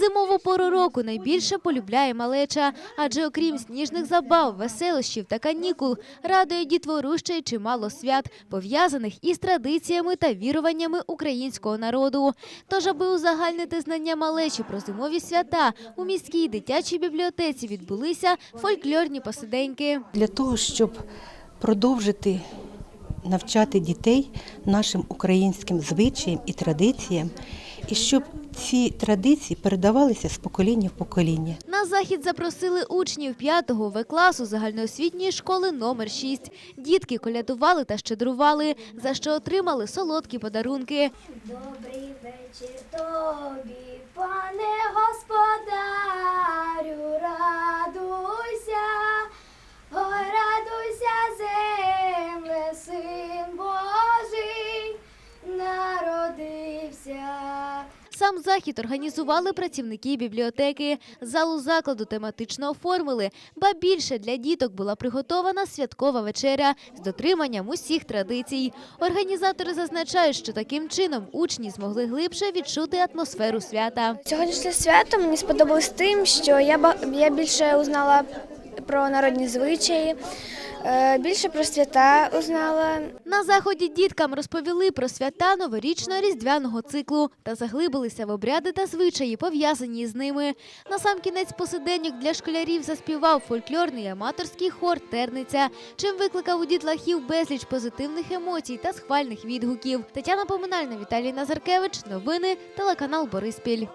Зимову пору року найбільше полюбляє малеча, адже окрім сніжних забав, веселощів та канікул, радує дітвору ще й чимало свят, пов'язаних із традиціями та віруваннями українського народу. Тож, аби узагальнити знання малечі про зимові свята, у міській дитячій бібліотеці відбулися фольклорні посиденьки. для того, щоб продовжити навчати дітей нашим українським звичаям і традиціям, і щоб ці традиції передавалися з покоління в покоління. На захід запросили учнів 5-го В класу загальноосвітньої школи номер 6. Дітки колядували та щедрували, за що отримали солодкі подарунки. Добрий вечір тобі, пане Сам захід організували працівники бібліотеки. Залу закладу тематично оформили, ба більше для діток була приготована святкова вечеря з дотриманням усіх традицій. Організатори зазначають, що таким чином учні змогли глибше відчути атмосферу свята. Сьогоднішнє свято мені сподобалось тим, що я, я більше узнала про народні звичаї, більше про свята узнала. На заході діткам розповіли про свята новорічно-різдвяного циклу та заглибилися в обряди та звичаї, пов'язані з ними. На сам кінець посиденьок для школярів заспівав фольклорний аматорський хор Терниця, чим викликав у дітлахів безліч позитивних емоцій та схвальних відгуків. Тетяна Поминальна, Віталій Назаркевич. Новини телеканал Бориспіль.